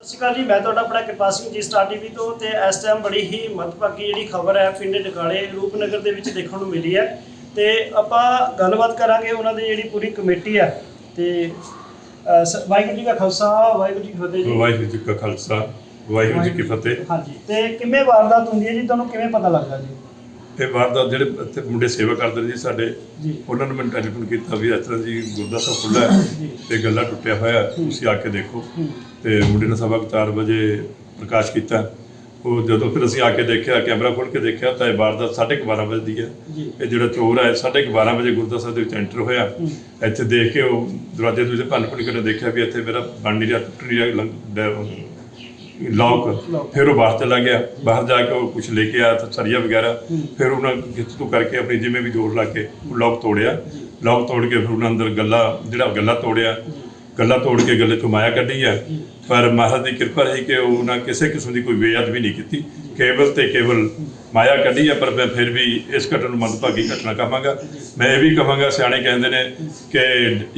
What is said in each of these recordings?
ਸਤਿ ਸ਼੍ਰੀ ਅਕਾਲ ਜੀ ਮੈਂ ਤੁਹਾਡਾ ਆਪਣਾ ਕਿਰਪਾ ਸਿੰਘ ਜੀ ਸਟਾਰ ਟੀਵੀ ਤੋਂ ਤੇ ਇਸ ਟਾਈਮ ਬੜੀ ਹੀ ਮਹੱਤਵਪੂਰਨ ਜਿਹੜੀ ਖਬਰ ਹੈ ਪਿੰਡ ਡਕਾਲੇ ਰੂਪਨਗਰ ਦੇ ਵਿੱਚ ਦੇਖਣ ਨੂੰ ਮਿਲੀ ਹੈ ਤੇ ਆਪਾਂ ਗੱਲਬਾਤ ਕਰਾਂਗੇ ਉਹਨਾਂ ਦੀ ਜਿਹੜੀ ਪੂਰੀ ਕਮੇਟੀ ਹੈ ਤੇ ਅ, ਸ- ਵਾਹਿਗੁਰੂ ਜੀ ਕਾ ਖਾਲਸਾ ਵਾਹਿਗੁਰੂ ਜੀ ਕੀ ਫਤਿਹ ਜੀ। ਵਾਹਿਗੁਰੂ ਜੀ ਕਾ ਖਾਲਸਾ ਵਾਹਿਗੁਰੂ ਜੀ ਕੀ ਫਤਿਹ। ਹਾਂਜੀ ਤੇ ਕਿਵੇਂ ਵਾਰਦਾਤ ਹੁੰਦੀ ਹੈ ਜੀ ਤੁਹਾਨੂੰ ਕਿਵੇਂ ਪਤਾ ਲੱਗਦਾ ਜੀ? ਇਹ ਵਾਰਦਾਤ ਜਿਹੜੇ ਇੱਥੇ ਮੁੰਡੇ ਸੇਵਾ ਕਰਦੇ ਨੇ ਜੀ ਸਾਡੇ ਉਹਨਾਂ ਨੂੰ ਮੈਂ ਟੈਲੀਫੋਨ ਕੀਤਾ ਵੀ ਇਸ ਤਰ੍ਹਾਂ ਜੀ ਗੁਰਦਾ ਸਾਹਿਬ ਖੁੱਲ੍ਹਾ ਹੈ ਤੇ ਗੱਲਾ ਟੁੱਟਿਆ ਹੋਇਆ ਤੁਸੀਂ ਆ ਕੇ ਦੇਖੋ। ਤੇ ਮੁੰਡੇ ਨੇ ਸਵਾ ਕੁ ਚਾਰ ਵਜੇ ਪ੍ਰਕਾਸ਼ ਕੀਤਾ। ਉਹ ਜਦੋਂ ਫਿਰ ਅਸੀਂ ਆ ਕੇ ਦੇਖਿਆ ਕੈਮਰਾ ਖੋਲ੍ਹ ਕੇ ਦੇਖਿਆ ਤਾਂ ਇਹ ਵਾਰਦਾਤ 12:30 ਵਜੇ ਦੀ ਹੈ। ਇਹ ਜਿਹੜਾ ਚੋਰ ਹੈ 12:30 ਵਜੇ ਗੁਰਦਾ ਸਾਹਿਬ ਦੇ ਵਿੱਚ ਐਂਟਰ ਹੋਇਆ। ਇੱਥੇ ਦੇਖ ਕੇ ਉਹ ਦਰਵਾਜ਼ੇ ਦੇ ਵਿੱਚ ਭੰਨ ਭੰਨ ਕੇ ਦੇਖਿਆ ਵੀ ਇੱਥੇ ਮੇਰਾ ਬਣ ਨਹੀਂ ਰਿਹਾ ਟੁੱਟ ਨਹੀਂ ਰਿਹਾ ਲੌਕ। ਫਿਰ ਉਹ ਬਾਹਰ ਚਲਾ ਗਿਆ। ਬਾਹਰ ਜਾ ਕੇ ਉਹ ਕੁਝ ਲੈ ਕੇ ਆਇਆ ਤਾਂ ਸਰੀਆ ਵਗੈਰਾ। ਫਿਰ ਉਹਨਾਂ ਕਿਤੋਂ ਕਰਕੇ ਆਪਣੀ ਜਿਵੇਂ ਵੀ ਜੋਰ ਲਾ ਕੇ ਉਹ ਲੌਕ ਤੋੜਿਆ। ਲੌਕ ਤੋੜ ਕੇ ਫਿਰ ਉਹਨਾਂ ਅੰਦਰ ਗੱਲਾ ਜਿਹੜਾ ਗੱਲਾ ਤੋੜਿਆ। ਗੱਲਾ ਤੋੜ ਕੇ ਗੱਲੇ ਚੋਂ ਮਾਇਆ ਕੱਢੀ ਹੈ। ਪਰ ਮਹਾਰਾਜ ਦੀ ਕਿਰਪਾ ਰਹੀ ਕਿ ਉਹਨਾਂ ਕਿਸੇ ਕਿਸਮ ਦੀ ਕੋਈ ਬੇਅਦਬੀ ਨਹੀਂ ਕੀਤੀ। ਕੇਵਲ ਤੇ ਕੇਵਲ ਮਾਇਆ ਕੱਢੀ ਹੈ ਪਰ ਮੈਂ ਫਿਰ ਵੀ ਇਸ ਘਟਨਾ ਨੂੰ ਮੰਦਭਾਗੀ ਘਟਨਾ ਕਹਾਂਗਾ। ਮੈਂ ਇਹ ਵੀ ਕਹਾਂਗਾ ਸਿਆਣੇ ਕਹਿੰਦੇ ਨੇ ਕਿ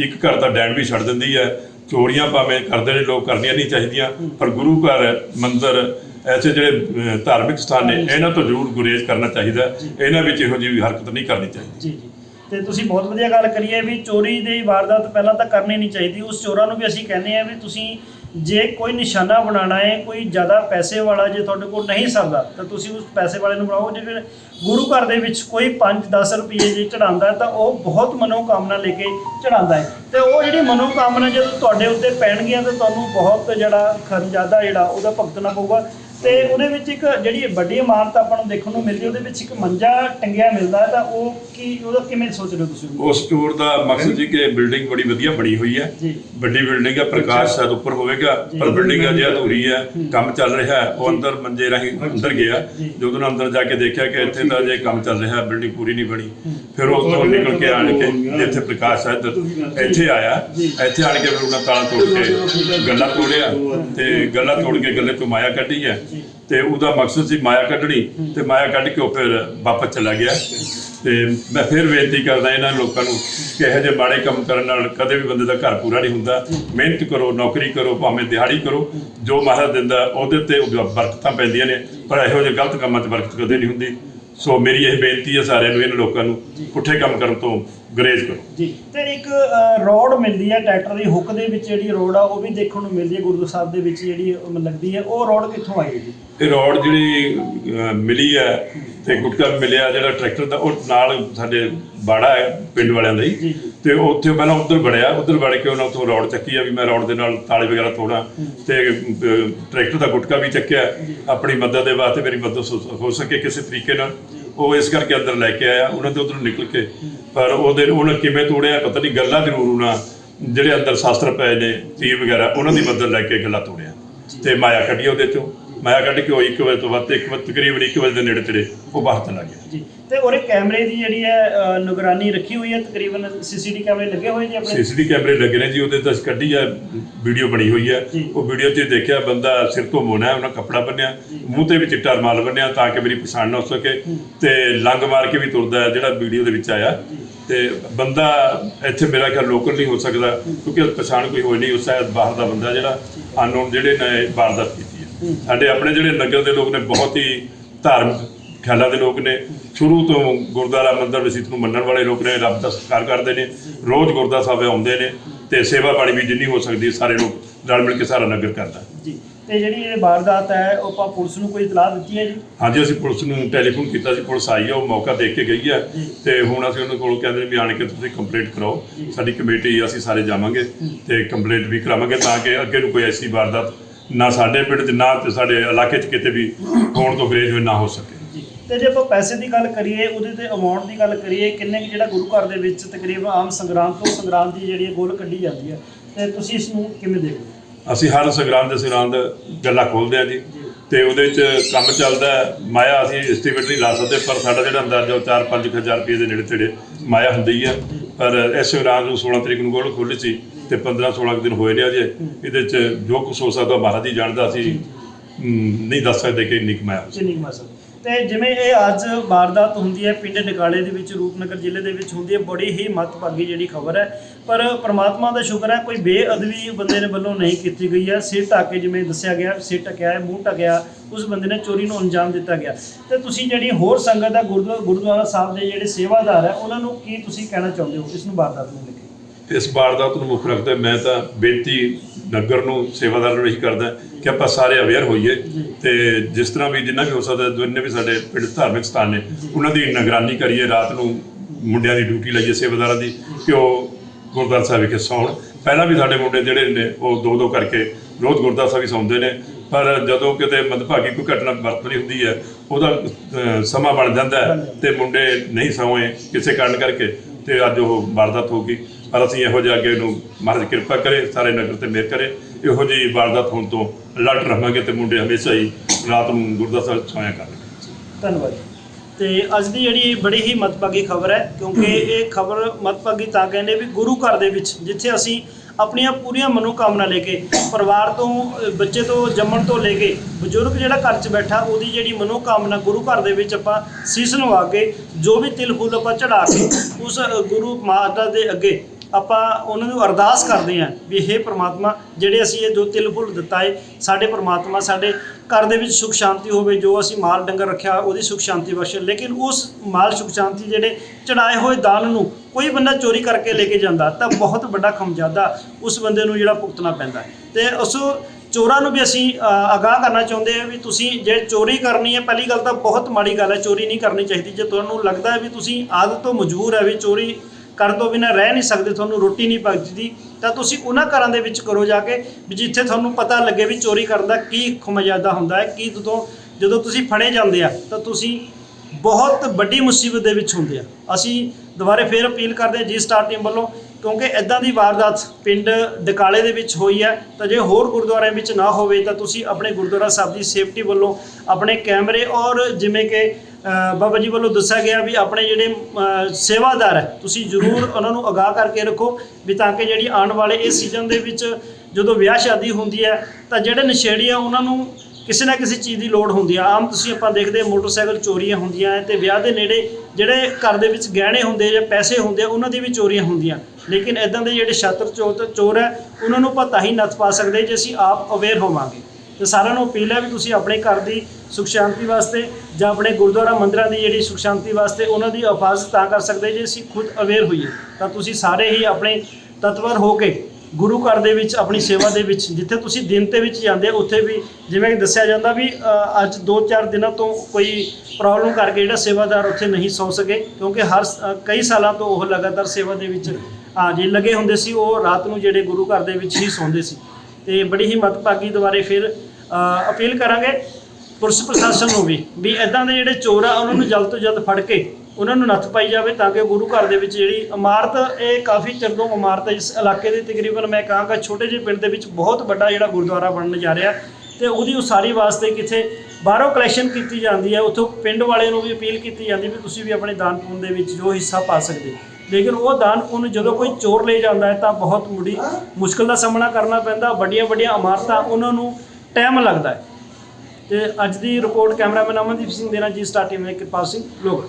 ਇੱਕ ਘਰ ਦਾ ਡੈਣ ਵੀ ਛੱਡ ਦਿੰਦੀ ਹੈ ਚੋਰੀਆਂ ਭਾਵੇਂ ਕਰਦੇ ਨੇ ਲੋਕ ਕਰਨੀਆਂ ਨਹੀਂ ਚਾਹੀਦੀਆਂ ਪਰ ਗੁਰੂ ਘਰ ਮੰਦਿਰ ਐਸੇ ਜਿਹੜੇ ਧਾਰਮਿਕ ਸਥਾਨ ਨੇ ਇਹਨਾਂ ਤੋਂ ਜ਼ਰੂਰ ਗੁਰੇਜ਼ ਕਰਨਾ ਚਾਹੀਦਾ। ਇਹਨਾਂ ਵਿੱਚ ਇਹੋ ਜਿਹੀ ਹਰਕਤ ਨਹੀਂ ਕਰਨੀ ਚਾਹੀਦੀ। ਜੀ ਜੀ। ਤੇ ਤੁਸੀਂ ਬਹੁਤ ਵਧੀਆ ਗੱਲ ਕਰੀ ਹੈ ਵੀ ਚੋਰੀ ਦੀ ਵਾਰਦਾਤ ਪਹਿਲਾਂ ਤਾਂ ਕਰਨੀ ਨਹੀਂ ਚਾਹੀਦੀ ਉਸ ਚੋਰਾਂ ਨੂੰ ਵੀ ਅਸੀਂ ਕਹਿੰਦੇ ਆ ਵੀ ਤੁਸੀਂ ਜੇ ਕੋਈ ਨਿਸ਼ਾਨਾ ਬਣਾਉਣਾ ਹੈ, ਕੋਈ ਜ਼ਿਆਦਾ ਪੈਸੇ ਵਾਲਾ ਜੇ ਤੁਹਾਡੇ ਕੋਲ ਨਹੀਂ ਸਰਦਾ, ਤਾਂ ਤੁਸੀਂ ਉਸ ਪੈਸੇ ਵਾਲੇ ਨੂੰ ਬਣਾਓ। ਜੇ ਫਿਰ ਗੁਰੂ ਘਰ ਦੇ ਵਿੱਚ ਕੋਈ 5-10 ਰੁਪਏ ਜੇ ਚੜਾਉਂਦਾ ਤਾਂ ਉਹ ਬਹੁਤ ਮਨੋਕਾਮਨਾ ਲੈ ਕੇ ਚੜਾਉਂਦਾ ਹੈ। ਤੇ ਉਹ ਜਿਹੜੀ ਮਨੋਕਾਮਨਾ ਜਦੋਂ ਤੁਹਾਡੇ ਉੱਤੇ ਪੈਣਗੀਆਂ, ਤਾਂ ਤੁਹਾਨੂੰ ਬਹੁਤ ਜਿਹੜਾ ਖਰਜਾਦਾ ਜਿਹੜਾ, ਉਹਦਾ ਭੁਗਤਣਾ ਪਊਗਾ। ਤੇ ਉਹਦੇ ਵਿੱਚ ਇੱਕ ਜਿਹੜੀ ਵੱਡੀ ਇਮਾਰਤ ਆਪਾਂ ਨੂੰ ਦੇਖਣ ਨੂੰ ਮਿਲਦੀ ਉਹਦੇ ਵਿੱਚ ਇੱਕ ਮੰਜਾ ਟੰਗਿਆ ਮਿਲਦਾ ਤਾਂ ਉਹ ਕੀ ਉਹਦਾ ਕਿਵੇਂ ਸੋਚ ਰਹੇ ਹੋ ਤੁਸੀਂ? ਉਸ ਟੂਰ ਦਾ ਮਕਸਦ ਸੀ ਕਿ ਬਿਲਡਿੰਗ ਬੜੀ ਵਧੀਆ ਬਣੀ ਹੋਈ ਹੈ। ਜੀ। ਵੱਡੀ ਬਿਲਡਿੰਗ ਹੈ ਪ੍ਰਕਾਸ਼ ਸ਼ਾਇਦ ਉੱਪਰ ਹੋਵੇਗਾ ਜੀ। ਪਰ ਬਿਲਡਿੰਗ ਅਜੇ ਅਧੂਰੀ ਹੈ ਕੰਮ ਚੱਲ ਰਿਹਾ ਹੈ ਉਹ ਅੰਦਰ ਮੰਜੇ ਰਾਹੀਂ ਅੰਦਰ ਗਿਆ ਜੀ। ਜਦੋਂ ਅੰਦਰ ਜਾ ਕੇ ਦੇਖਿਆ ਕਿ ਇੱਥੇ ਤਾਂ ਅਜੇ ਕੰਮ ਚੱਲ ਰਿਹਾ ਹੈ ਬਿਲਡਿੰਗ ਪੂਰੀ ਨਹੀਂ ਬਣੀ। ਫਿਰ ਉਹ ਤੋਂ ਨਿਕਲ ਕੇ ਆਣ ਕੇ ਇੱਥੇ ਪ੍ਰਕਾਸ਼ ਸ਼ਾਇਦ ਇੱਥੇ ਆਇਆ। ਜੀ। ਇੱਥੇ ਆਣ ਕੇ ਫਿਰ ਉਹਨਾਂ ਤਾਲਾ ਤੋੜ ਕੇ ਗੱਲਾ ਤੋੜਿਆ ਤੇ ਗੱਲਾ ਤੋੜ ਕੇ ਗੱਲੇ ਤੋਂ ਮਾਇਆ ਕੱਢੀ ਹੈ। ਜੀ। ਤੇ ਉਹਦਾ ਮਕਸਦ ਸੀ ਮਾਇਆ ਕੱਢਣੀ ਤੇ ਮਾਇਆ ਕੱਢ ਕੇ ਉਹ ਫਿਰ ਵਾਪਸ ਚਲਾ ਗਿਆ। ਤੇ ਮੈਂ ਫਿਰ ਬੇਨਤੀ ਕਰਦਾ ਇਹਨਾਂ ਲੋਕਾਂ ਨੂੰ ਕਿ ਇਹੋ ਜਿਹੇ ਮਾੜੇ ਕੰਮ ਕਰਨ ਨਾਲ ਕਦੇ ਵੀ ਬੰਦੇ ਦਾ ਘਰ ਪੂਰਾ ਨਹੀਂ ਹੁੰਦਾ। ਮਿਹਨਤ ਕਰੋ, ਨੌਕਰੀ ਕਰੋ, ਭਾਵੇਂ ਦਿਹਾੜੀ ਕਰੋ, ਜੋ ਮਹਾਰਾਜ ਦਿੰਦਾ ਉਹਦੇ ਤੇ ਬਰਕਤਾਂ ਪੈਂਦੀਆਂ ਨੇ, ਪਰ ਇਹੋ ਜਿਹੇ ਗਲਤ ਕੰਮਾਂ 'ਚ ਬਰਕਤ ਕਦੇ ਨਹੀਂ ਹੁੰਦੀ। ਸੋ ਮੇਰੀ ਇਹ ਬੇਨਤੀ ਹੈ ਸਾਰਿਆਂ ਨੂੰ ਇਹਨਾਂ ਲੋਕਾਂ ਨੂੰ ਪੁੱਠੇ ਕੰਮ ਕਰਨ ਤੋਂ ਗੁਰੇਜ਼ ਕਰੋ। ਜੀ। ਤੇ ਇੱਕ ਰੋਡ ਮਿਲਦੀ ਹੈ ਟਰੈਕਟਰ ਦੀ ਹੁੱਕ ਦੇ ਵਿੱਚ ਜਿਹੜੀ ਰੋਡ ਆ ਉਹ ਵੀ ਦੇਖਣ ਨੂੰ ਮਿਲਦੀ ਹੈ ਗੁਰਦੁਆਰਾ ਸਾਹਿਬ ਦੇ ਵਿੱਚ ਜਿਹੜੀ ਲੱਗਦੀ ਹੈ। ਉਹ ਰੋਡ ਕਿੱਥੋਂ ਆਈ ਹੈ ਜੀ? ਇਹ ਰੋਡ ਜਿਹੜੀ ਮਿਲੀ ਹੈ ਤੇ ਗੁਟਕਾ ਮਿਲਿਆ ਜਿਹੜਾ ਟਰੈਕਟਰ ਦਾ ਉਹ ਨਾਲ ਸਾਡੇ ਬਾੜਾ ਹੈ ਪਿੰਡ ਵਾਲਿਆਂ ਦਾ ਹੀ। ਜੀ। ਤੇ ਉੱਥੇ ਪਹਿਲਾਂ ਉੱਧਰ ਵੜਿਆ ਉੱਧਰ ਵੜ ਕੇ ਉਹਨਾਂ ਉੱਥੋਂ ਰੋਡ ਚੱਕੀ ਆ ਵੀ ਮੈਂ ਰੋਡ ਦੇ ਨਾਲ ਤਾਲੇ ਵਗੈਰਾ ਤੋੜਾਂ ਤੇ ਟਰੈਕਟਰ ਦਾ ਗੁਟਕਾ ਵੀ ਚੱਕਿਆ ਆਪਣੀ ਮਦਦ ਦੇ ਵਾਸਤੇ ਮੇਰੀ ਮਦਦ ਹੋ ਸਕੇ ਕਿਸੇ ਤਰੀਕੇ ਨਾਲ। ਉਹ ਇਸ ਕਰਕੇ ਅੰਦਰ ਲੈ ਕੇ ਆਇਆ ਉਹਨਾਂ ਦੇ ਉਧਰੋਂ ਨਿਕਲ ਕੇ। ਪਰ ਉਹਦੇ ਉਹਨਾਂ ਕਿਵੇਂ ਤੋੜਿਆ ਪਤਾ ਨਹੀਂ ਗੱਲਾਂ ਜ਼ਰੂਰ ਉਹਨਾਂ ਜਿਹੜੇ ਅੰਦਰ ਸ਼ਾਸਤਰ ਪਏ ਨੇ ਤੀਰ ਵਗੈਰਾ ਉਹਨਾਂ ਦੀ ਮਦਦ ਲੈ ਕੇ ਗੱਲਾਂ ਤੋੜਿਆ। ਤੇ ਮਾਇਆ ਕੱਢੀ ਉਹਦੇ ਚੋਂ। ਮਾਇਆ ਕੱਢ ਕੇ ਉਹ 1 ਵਜੇ ਤੋਂ ਬਾਅਦ ਤੇ ਇੱਕ ਵਜੇ ਤਕਰੀਬਨ 1 ਵਜੇ ਦੇ ਨੇੜੇ ਤੇੜੇ ਉਹ ਬਾਹਰ ਚਲਾ ਗਿਆ। ਜੀ ਤੇ ਉਹਦੇ ਕੈਮਰੇ ਦੀ ਜਿਹੜੀ ਹੈ ਨਿਗਰਾਨੀ ਰੱਖੀ ਹੋਈ ਹੈ? ਤਕਰੀਬਨ ਸੀਸੀਟੀ ਕੈਮਰੇ ਲੱਗੇ ਹੋਏ ਜੀ ਆਪਣੇ? ਸੀਸੀਟੀ ਕੈਮਰੇ ਲੱਗੇ ਨੇ ਜੀ ਉਹਦੇ ਤੇ ਕੱਢੀ ਆ ਵੀਡੀਓ ਬਣੀ ਹੋਈ ਹੈ। ਉਹ ਵੀਡੀਓ 'ਚ ਦੇਖਿਆ ਬੰਦਾ ਸਿਰ ਤੋਂ ਹੈ ਉਹਨਾਂ ਕੱਪੜਾ ਬੰਨਿਆ ਮੂੰਹ ਤੇ ਵੀ ਚਿੱਟਾ ਰੁਮਾਲ ਬੰਨਿਆ ਤਾਂ ਕਿ ਮੇਰੀ ਪਛਾਣ ਨਾ ਹੋ ਸਕੇ। ਤੇ ਲੰਗ ਮਾਰ ਕੇ ਵੀ ਤੁਰਦਾ ਹੈ ਜਿਹੜਾ ਵੀਡੀਓ ਦੇ ਵਿੱਚ ਆਇਆ। ਤੇ ਬੰਦਾ ਇੱਥੇ ਮੇਰਾ ਖਿਆਲ ਲੋਕਲ ਨਹੀਂ ਹੋ ਸਕਦਾ ਕਿਉਂਕਿ ਪਛਾਣ ਕੋਈ ਹੋਈ ਨਹੀਂ ਉਸ ਸ਼ਾਇਦ ਬਾਹਰ ਦਾ ਬੰਦਾ ਜਿਹੜਾ ਅਨਨੋਨ ਜਿਹੜੇ ਨੇ ਵਾਰਦਾਤ ਕੀਤੀ। ਹੈ ਸਾਡੇ ਆਪਣੇ ਜਿਹੜੇ ਨਗਰ ਦੇ ਲੋਕ ਨੇ ਬਹੁਤ ਹੀ ਧਾਰਮਿਕ ਖਿਆਲਾਂ ਦੇ ਲੋਕ ਨੇ। ਸ਼ੁਰੂ ਤੋਂ ਗੁਰਦੁਆਰਾ ਮੰਦਰ ਮਸਜਿਦ ਨੂੰ ਮੰਨਣ ਵਾਲੇ ਲੋਕ ਨੇ ਰੱਬ ਦਾ ਸਤਿਕਾਰ ਕਰਦੇ ਨੇ ਰੋਜ਼ ਗੁਰਦੁਆਰਾ ਸਾਹਿਬ ਆਉਂਦੇ ਨੇ ਤੇ ਸੇਵਾ ਪਾਣੀ ਵੀ ਜਿੰਨੀ ਹੋ ਸਕਦੀ ਹੈ ਸਾਰੇ ਲੋਕ ਰਲ ਮਿਲ ਕੇ ਸਾਰਾ ਨਗਰ ਕਰਦਾ। ਜੀ ਤੇ ਜਿਹੜੀ ਇਹ ਵਾਰਦਾਤ ਹੈ ਉਹ ਆਪਾਂ ਪੁਲਿਸ ਨੂੰ ਕੋਈ ਇਤਲਾਹ ਦਿੱਤੀ ਹੈ ਜੀ? ਹਾਂਜੀ ਅਸੀਂ ਪੁਲਿਸ ਨੂੰ ਟੈਲੀਫੋਨ ਕੀਤਾ ਸੀ ਪੁਲਿਸ ਆਈ ਆ ਉਹ ਮੌਕਾ ਦੇਖ ਕੇ ਗਈ ਹੈ। ਤੇ ਹੁਣ ਅਸੀਂ ਉਹਨਾਂ ਕੋਲ ਕਹਿੰਦੇ ਵੀ ਆਣ ਕੇ ਤੁਸੀਂ ਕੰਪਲੇਂਟ ਕਰਾਓ। ਸਾਡੀ ਕਮੇਟੀ ਅਸੀਂ ਸਾਰੇ ਜਾਵਾਂਗੇ ਤੇ ਕੰਪਲੇਂਟ ਵੀ ਕਰਾਵਾਂਗੇ ਤਾਂ ਕਿ ਅੱਗੇ ਨੂੰ ਕੋਈ ਐਸੀ ਵਾਰਦਾਤ ਨਾ ਸਾਡੇ ਪਿੰਡ 'ਚ ਨਾ ਤੇ ਸਾਡੇ ਇਲਾਕੇ 'ਚ ਕਿਤੇ ਵੀ ਹੋਣ ਤੋਂ ਗਰੇਜ ਹੋਏ ਨਾ ਹੋ ਸਕੇ। ਤੇ ਜੇ ਆਪਾਂ ਪੈਸੇ ਦੀ ਗੱਲ ਕਰੀਏ ਉਹਦੇ ਤੇ ਅਮਾਉਂਟ ਦੀ ਗੱਲ ਕਰੀਏ ਕਿੰਨੇ ਕੁ ਜਿਹੜਾ ਗੁਰੂ ਘਰ ਦੇ ਵਿੱਚ ਤਕਰੀਬਨ ਆਮ ਸੰਗਰਾਮ ਤੋਂ ਸੰਗਰਾਮ ਦੀ ਜਿਹੜੀ ਗੋਲ ਕੱਢੀ ਜਾਂਦੀ ਹੈ ਤੇ ਤੁਸੀਂ ਇਸ ਨੂੰ ਕਿਵੇਂ ਦੇਖਦੇ ਹੋ? ਅਸੀਂ ਹਰ ਸੰਗਰਾਮ ਦੇ ਸੰਗਰਾਮ ਦਾ ਗੱਲਾਂ ਖੋਲਦੇ ਆ ਜੀ। ਤੇ ਉਹਦੇ 'ਚ ਕੰਮ ਚੱਲਦਾ। ਮਾਇਆ ਅਸੀਂ ਐਸਟੀਮੇਟ ਨਹੀਂ ਲਾ ਸਕਦੇ ਪਰ ਸਾਡਾ ਜਿਹੜਾ ਅੰਦਾਜ਼ਾ ਉਹ 4-5 ਹਜ਼ਾਰ ਰੁਪਏ ਦੇ ਨੇੜੇ ਤੇੜੇ ਮਾਇਆ ਹੁੰਦੀ ਹੈ। ਪਰ ਇਸ ਸੰਗਰਾਮ ਨੂੰ 16 ਤਰੀਕ ਨੂੰ ਗੋਲ ਖੁੱਲ੍ਹੀ ਸੀ। ਤੇ 15-16 ਦਿਨ ਹੋਏ ਨੇ ਅਜੇ। ਇਹਦੇ 'ਚ ਜੋ ਕੁਛ ਹੋ ਸਕਦਾ ਮਹਾਰਾਜ ਹੀ ਜਾਣਦਾ ਹਮ, ਨਹੀਂ ਦੱਸ ਸਕਦੇ ਕਿ ਇੰਨੀ ਕੁ ਮਾਇਆ ਕਿੰਨੀ ਕੁ ਮਸਲ ਤੇ ਜਿਵੇਂ ਇਹ ਅੱਜ ਵਾਰਦਾਤ ਹੁੰਦੀ ਹੈ ਪਿੰਡ ਡਕਾਲੇ ਦੇ ਵਿੱਚ ਰੂਪਨਗਰ ਜ਼ਿਲ੍ਹੇ ਦੇ ਵਿੱਚ ਹੁੰਦੀ ਹੈ ਬੜੀ ਹੀ ਮੱਤਭਾਗੀ ਜਿਹੜੀ ਖਬਰ ਹੈ। ਪਰ ਪ੍ਰਮਾਤਮਾ ਦਾ ਸ਼ੁਕਰ ਹੈ ਕੋਈ ਬੇਅਦਬੀ ਬੰਦੇ ਨੇ ਵੱਲੋਂ ਨਹੀਂ ਕੀਤੀ ਗਈ ਹੈ। ਸਿਰ ਢੱਕ ਕੇ ਜਿਵੇਂ ਦੱਸਿਆ ਗਿਆ ਸਿਰ ਢੱਕਿਆ ਹੈ ਮੂੰਹ ਢੱਕਿਆ ਉਸ ਬੰਦੇ ਨੇ ਚੋਰੀ ਨੂੰ ਅੰਜਾਮ ਦਿੱਤਾ ਗਿਆ। ਤੇ ਤੁਸੀਂ ਜਿਹੜੀ ਹੋਰ ਸੰਗਤ ਹੈ ਗੁਰਦੁਆਰਾ ਗੁਰਦੁਆਰਾ ਸਾਹਿਬ ਦੇ ਜਿਹੜੇ ਸੇਵਾਦਾਰ ਹੈ ਉਹਨਾਂ ਨੂੰ ਕੀ ਤੁਸੀਂ ਕਹਿਣਾ ਚਾਹੁੰਦੇ ਹੋ ਇਸ ਨੂੰ ਵਾਰਦਾਤ ਨੂੰ ਲੈ ਕੇ? ਇਸ ਵਾਰਦਾਤ ਨੂੰ ਮੁੱਖ ਰੱਖਦੇ ਮੈਂ ਤਾਂ ਬੇਨਤੀ ਨਗਰ ਨੂੰ, ਸੇਵਾਦਾਰ ਨੂੰ ਇਹੀ ਕਰਦਾ ਕਿ ਆਪਾਂ ਸਾਰੇ ਅਵੇਅਰ ਹੋਈਏ ਤੇ ਜਿਸ ਤਰ੍ਹਾਂ ਵੀ ਜਿੰਨਾ ਵੀ ਹੋ ਸਕਦਾ, ਜਿੰਨੇ ਵੀ ਸਾਡੇ ਪਿੰਡ ਧਾਰਮਿਕ ਸਥਾਨ ਨੇ, ਉਹਨਾਂ ਦੀ ਨਿਗਰਾਨੀ ਕਰੀਏ, ਰਾਤ ਨੂੰ ਮੁੰਡਿਆਂ ਦੀ ਡਿਊਟੀ ਲਈਏ, ਸੇਵਾਦਾਰਾਂ ਦੀ, ਕਿ ਉਹ ਗੁਰਦੁਆਰਾ ਸਾਹਿਬ ਵਿਖੇ ਸੌਣ। ਪਹਿਲਾਂ ਵੀ ਸਾਡੇ ਮੁੰਡੇ ਜਿਹੜੇ ਨੇ, ਉਹ ਦੋ ਦੋ ਕਰਕੇ ਰੋਜ਼ ਗੁਰਦੁਆਰਾ ਸਾਹਿਬ ਹੀ ਸੌਂਦੇ ਨੇ, ਪਰ ਜਦੋਂ ਕਿਤੇ ਮੰਦਭਾਗੀ ਕੋਈ ਘਟਨਾ ਵਰਤਣੀ ਹੁੰਦੀ ਹੈ, ਉਹਦਾ ਸਮਾਂ ਬਣ ਜਾਂਦਾ ਹੈ ਤੇ ਮੁੰਡੇ ਨਹੀਂ ਸੌਏ ਕਿਸੇ ਕਾਰਨ ਕਰਕੇ ਤੇ ਅੱਜ ਉਹ ਵਾਰਦਾਤ ਹੋ ਗਈ। ਪਰ ਅਸੀਂ ਇਹੋ ਜਿਹਾ ਅੱਗੇ ਨੂੰ ਮਹਾਰਾਜ ਕਿਰਪਾ ਕਰੇ ਸਾਰੇ ਨਗਰ ਤੇ ਮਿਹਰ ਕਰੇ ਇਹੋ ਜਿਹੀ ਵਾਰਦਾਤ ਹੋਣ ਤੋਂ ਅਲਰਟ ਰਹਾਂਗੇ ਤੇ ਮੁੰਡੇ ਹਮੇਸ਼ਾ ਹੀ ਰਾਤ ਨੂੰ ਗੁਰਦੁਆਰਾ ਸਾਹਿਬ ਸੌਂਇਆ ਕਰਨਗੇ ਧੰਨਵਾਦ ਤੇ ਅੱਜ ਦੀ ਜਿਹੜੀ ਬੜੀ ਹੀ ਮਤਭਾਗੀ ਖਬਰ ਹੈ ਕਿਉਂਕਿ ਇਹ ਖਬਰ ਮਤਭਾਗੀ ਤਾਂ ਕਹਿੰਦੇ ਵੀ ਗੁਰੂ ਘਰ ਦੇ ਵਿੱਚ ਜਿੱਥੇ ਅਸੀਂ ਆਪਣੀਆਂ ਪੂਰੀਆਂ ਮਨੋਕਾਮਨਾ ਲੈ ਕੇ ਪਰਿਵਾਰ ਤੋਂ ਬੱਚੇ ਤੋਂ ਜੰਮਣ ਤੋਂ ਲੈ ਕੇ ਬਜ਼ੁਰਗ ਜਿਹੜਾ ਘਰ 'ਚ ਬੈਠਾ ਉਹਦੀ ਜਿਹੜੀ ਮਨੋਕਾਮਨਾ ਗੁਰੂ ਘਰ ਦੇ ਵਿੱਚ ਆਪਾਂ ਸੀਸ ਨਵਾ ਕੇ ਜੋ ਵੀ ਤਿਲ ਫੁੱਲ ਆਪਾਂ ਚੜਾ ਕੇ ਉਸ ਗੁਰੂ ਮਾਤਾ ਦੇ ਅੱਗੇ ਆਪਾਂ ਉਹਨਾਂ ਨੂੰ ਅਰਦਾਸ ਕਰਦੇ ਹਾਂ ਵੀ ਹੇ ਪ੍ਰਮਾਤਮਾ, ਜਿਹੜੇ ਅਸੀਂ ਇਹ ਜੋ ਤਿਲ ਫੁੱਲ ਦਿੱਤਾ ਹੈ ਸਾਡੇ ਪ੍ਰਮਾਤਮਾ ਸਾਡੇ ਘਰ ਦੇ ਵਿੱਚ ਸੁਖ ਸ਼ਾਂਤੀ ਹੋਵੇ, ਜੋ ਅਸੀਂ ਮਾਲ ਡੰਗਰ ਰੱਖਿਆ, ਉਹਦੀ ਸੁਖ ਸ਼ਾਂਤੀ ਬਖਸ਼ੇ ਲੇਕਿਨ ਉਸ ਮਾਲ ਸੁਖ ਸ਼ਾਂਤੀ ਜਿਹੜੇ ਚੜਾਏ ਹੋਏ ਦਾਨ ਨੂੰ ਕੋਈ ਬੰਦਾ ਚੋਰੀ ਕਰਕੇ ਲੈ ਕੇ ਜਾਂਦਾ, ਤਾਂ ਬਹੁਤ ਵੱਡਾ ਖਮਜਾਦਾ ਉਸ ਬੰਦੇ ਨੂੰ ਜਿਹੜਾ ਭੁਗਤਣਾ ਪੈਂਦਾ ਹੈ। ਤੇ ਉਸ ਚੋਰਾਂ ਨੂੰ ਵੀ ਅਸੀਂ ਆਗਾਹ ਕਰਨਾ ਚਾਹੁੰਦੇ ਹਾਂ ਵੀ ਤੁਸੀਂ ਜੇ ਚੋਰੀ ਕਰਨੀ ਹੈ, ਪਹਿਲੀ ਗੱਲ ਤਾਂ ਬਹੁਤ ਮਾੜੀ ਗੱਲ ਹੈ, ਚੋਰੀ ਨਹੀਂ ਕਰਨੀ ਚਾਹੀਦੀ ਜੇ ਤੁਹਾਨੂੰ ਲੱਗਦਾ ਹੈ ਵੀ ਤੁਸੀਂ ਆਦਤ ਤੋਂ ਮਜਬੂਰ ਹੈ ਵੀ ਚੋਰੀ ਕਰਨ ਤੋਂ ਬਿਨਾਂ ਰਹਿ ਨਹੀਂ ਸਕਦੇ, ਤੁਹਾਨੂੰ ਰੋਟੀ ਨਹੀਂ ਪਚਦੀ, ਤਾਂ ਤੁਸੀਂ ਉਹਨਾਂ ਘਰਾਂ ਦੇ ਵਿੱਚ ਕਰੋ ਜਾ ਕੇ ਵੀ ਜਿੱਥੇ ਤੁਹਾਨੂੰ ਪਤਾ ਲੱਗੇ ਵੀ ਚੋਰੀ ਕਰਨ ਦਾ ਕੀ ਖਮਜਾਦਾ ਹੁੰਦਾ ਹੈ, ਕੀ ਜਦੋਂ ਜਦੋਂ ਤੁਸੀਂ ਫੜੇ ਜਾਂਦੇ ਆ, ਤਾਂ ਤੁਸੀਂ ਬਹੁਤ ਵੱਡੀ ਮੁਸੀਬਤ ਦੇ ਵਿੱਚ ਹੁੰਦੇ ਆ। ਅਸੀਂ ਦੁਬਾਰੇ ਫੇਰ ਅਪੀਲ ਕਰਦੇ ਹਾਂ ਜੀ ਸਟਾਰ ਟੀਮ ਵੱਲੋਂ, ਕਿਉਂਕਿ ਇਦਾਂ ਦੀ ਵਾਰਦਾਤ ਪਿੰਡ ਡਕਾਲੇ ਦੇ ਵਿੱਚ ਹੋਈ ਹੈ, ਤਾਂ ਜੇ ਹੋਰ ਗੁਰਦੁਆਰਿਆਂ ਵਿੱਚ ਨਾ ਹੋਵੇ, ਤਾਂ ਤੁਸੀਂ ਆਪਣੇ ਗੁਰਦੁਆਰਾ ਸਾਹਿਬ ਦੀ ਸੇਫਟੀ ਵੱਲੋਂ ਆਪਣੇ ਕੈਮਰੇ ਔਰ ਜਿਵੇਂ ਕਿ ਬਾਬਾ ਜੀ ਵੱਲੋਂ ਦੱਸਿਆ ਗਿਆ ਵੀ ਆਪਣੇ ਜਿਹੜੇ ਸੇਵਾਦਾਰ ਹੈ, ਤੁਸੀਂ ਜ਼ਰੂਰ ਉਹਨਾਂ ਨੂੰ ਅਗਾਹ ਕਰਕੇ ਰੱਖੋ ਵੀ ਤਾਂ ਕਿ ਜਿਹੜੀ ਆਉਣ ਵਾਲੇ ਇਸ ਸੀਜ਼ਨ ਦੇ ਵਿੱਚ ਜਦੋਂ ਵਿਆਹ ਸ਼ਾਦੀ ਹੁੰਦੀ ਹੈ, ਤਾਂ ਜਿਹੜੇ ਨਸ਼ੇੜੀ ਆ, ਉਹਨਾਂ ਨੂੰ ਕਿਸੇ ਨਾ ਕਿਸੇ ਚੀਜ਼ ਦੀ ਲੋੜ ਹੁੰਦੀ ਆ। ਆਮ ਤੁਸੀਂ ਆਪਾਂ ਦੇਖਦੇ ਮੋਟਰਸਾਈਕਲ ਚੋਰੀਆਂ ਹੁੰਦੀਆਂ ਹੈ ਤੇ ਵਿਆਹ ਦੇ ਨੇੜੇ ਜਿਹੜੇ ਘਰ ਦੇ ਵਿੱਚ ਗਹਿਣੇ ਹੁੰਦੇ ਜਾਂ ਪੈਸੇ ਹੁੰਦੇ ਆ, ਉਹਨਾਂ ਦੀ ਵੀ ਚੋਰੀਆਂ ਹੁੰਦੀਆਂ। ਲੇਕਿਨ ਇਦਾਂ ਦੇ ਜਿਹੜੇ ਛਾਤਰ ਚੋਰ ਚੋਰ ਹੈ, ਉਹਨਾਂ ਨੂੰ ਆਪਾਂ ਹੀ ਨੱਥ ਪਾ ਸਕਦੇ ਜੇ ਅਸੀਂ ਆਪ ਅਵੇਅਰ ਹੋਵਾਂਗੇ। ਤੇ ਸਾਰਿਆਂ ਨੂੰ ਅਪੀਲ ਹੈ ਵੀ ਤੁਸੀਂ ਆਪਣੇ ਘਰ ਦੀ ਸੁਖ ਸ਼ਾਂਤੀ ਵਾਸਤੇ ਜਾਂ ਆਪਣੇ ਗੁਰਦੁਆਰਾ ਮੰਦਰਾਂ ਦੀ ਜਿਹੜੀ ਸੁਖ ਸ਼ਾਂਤੀ ਵਾਸਤੇ ਉਹਨਾਂ ਦੀ ਹਿਫਾਜ਼ਤ ਤਾਂ ਕਰ ਸਕਦੇ ਜੇ ਅਸੀਂ ਖੁਦ ਅਵੇਅਰ ਹੋਈਏ, ਤਾਂ ਤੁਸੀਂ ਸਾਰੇ ਹੀ ਆਪਣੇ ਤਤਵਰ ਹੋ ਕੇ ਗੁਰੂ ਘਰ ਦੇ ਵਿੱਚ, ਆਪਣੀ ਸੇਵਾ ਦੇ ਵਿੱਚ, ਜਿੱਥੇ ਤੁਸੀਂ ਦਿਨ ਦੇ ਵਿੱਚ ਜਾਂਦੇ ਹੋ, ਉੱਥੇ ਵੀ ਜਿਵੇਂ ਕਿ ਦੱਸਿਆ ਜਾਂਦਾ ਵੀ ਅੱਜ 2-4 ਦਿਨਾਂ ਤੋਂ ਕੋਈ ਪ੍ਰੋਬਲਮ ਕਰਕੇ ਜਿਹੜਾ ਸੇਵਾਦਾਰ ਉੱਥੇ ਨਹੀਂ ਸੌ ਸਕੇ, ਕਿਉਂਕਿ ਹਰ ਸ- ਕਈ ਸਾਲਾਂ ਤੋਂ ਉਹ ਲਗਾਤਾਰ ਸੇਵਾ ਦੇ ਵਿੱਚ ਹਾਂ ਜੇ ਲੱਗੇ ਹੁੰਦੇ ਸੀ, ਉਹ ਰਾਤ ਨੂੰ ਜਿਹੜੇ ਗੁਰੂ ਘਰ ਦੇ ਵਿੱਚ ਹੀ ਸੌਂਦੇ ਸੀ। ਤੇ ਬੜੀ ਹੀ ਮਤਭਾਗੀ ਦੁਆਰੇ ਫਿਰ ਅਪੀਲ ਕਰਾਂਗੇ ਪੁਲਿਸ ਪ੍ਰਸ਼ਾਸਨ ਨੂੰ ਵੀ ਵੀ ਇਦਾਂ ਦੇ ਜਿਹੜੇ ਚੋਰ ਆ, ਉਹਨਾਂ ਨੂੰ ਜਲਦ ਤੋਂ ਜਲਦ ਫੜ ਕੇ ਉਹਨਾਂ ਨੂੰ ਨੱਥ ਪਾਈ ਜਾਵੇ ਤਾਂ ਕਿ ਗੁਰੂ ਘਰ ਦੇ ਵਿੱਚ ਜਿਹੜੀ ਇਮਾਰਤ, ਇਹ ਕਾਫੀ ਚਿਰ ਤੋਂ ਇਮਾਰਤ ਹੈ ਇਸ ਇਲਾਕੇ ਦੇ ਤਕਰੀਬਨ ਮੈਂ ਕਹਾਂਗਾ ਛੋਟੇ ਜਿਹੇ ਪਿੰਡ ਦੇ ਵਿੱਚ ਬਹੁਤ ਵੱਡਾ ਜਿਹੜਾ ਗੁਰਦੁਆਰਾ ਬਣਨ ਜਾ ਰਿਹਾ ਤੇ ਉਹਦੀ ਉਸਾਰੀ ਵਾਸਤੇ ਕਿਥੇ ਬਾਹਰੋਂ ਕਲੈਕਸ਼ਨ ਕੀਤੀ ਜਾਂਦੀ ਹੈ, ਉੱਥੋਂ ਪਿੰਡ ਵਾਲੇ ਨੂੰ ਵੀ ਅਪੀਲ ਕੀਤੀ ਜਾਂਦੀ ਵੀ ਤੁਸੀਂ ਵੀ ਆਪਣੇ ਦਾਨ ਪੁੰਨ ਦੇ ਵਿੱਚ ਜੋ ਹਿੱਸਾ ਪਾ ਸਕਦੇ। ਲੇਕਿਨ ਉਹ ਦਾਨ ਪੁੰਨ ਜਦੋਂ ਕੋਈ ਚੋਰ ਲੈ ਜਾਂਦਾ ਹੈ ਤਾਂ ਬਹੁਤ ਮੁੜੀ ਮੁਸ਼ਕਲ ਦਾ ਸਾਹਮਣਾ ਕਰਨਾ ਪੈਂਦਾ ਵੱਡੀਆਂ ਵੱਡੀਆਂ ਇਮਾਰਤਾਂ ਉਹਨਾਂ ਨੂੰ ਟਾਈਮ ਲੱਗਦਾ ਹੈ। ਤੇ ਅੱਜ ਦੀ ਰਿਪੋਰਟ ਕੈਮਰਾਮੈਨ ਅਮਨਦੀਪ ਸਿੰਘ ਦੇ ਨਾਲ ਜੀ ਸਟਾਰ ਟੀਮ ਨੇ ਕਿਰਪਾਲ ਸਿੰਘ ਲੋਕ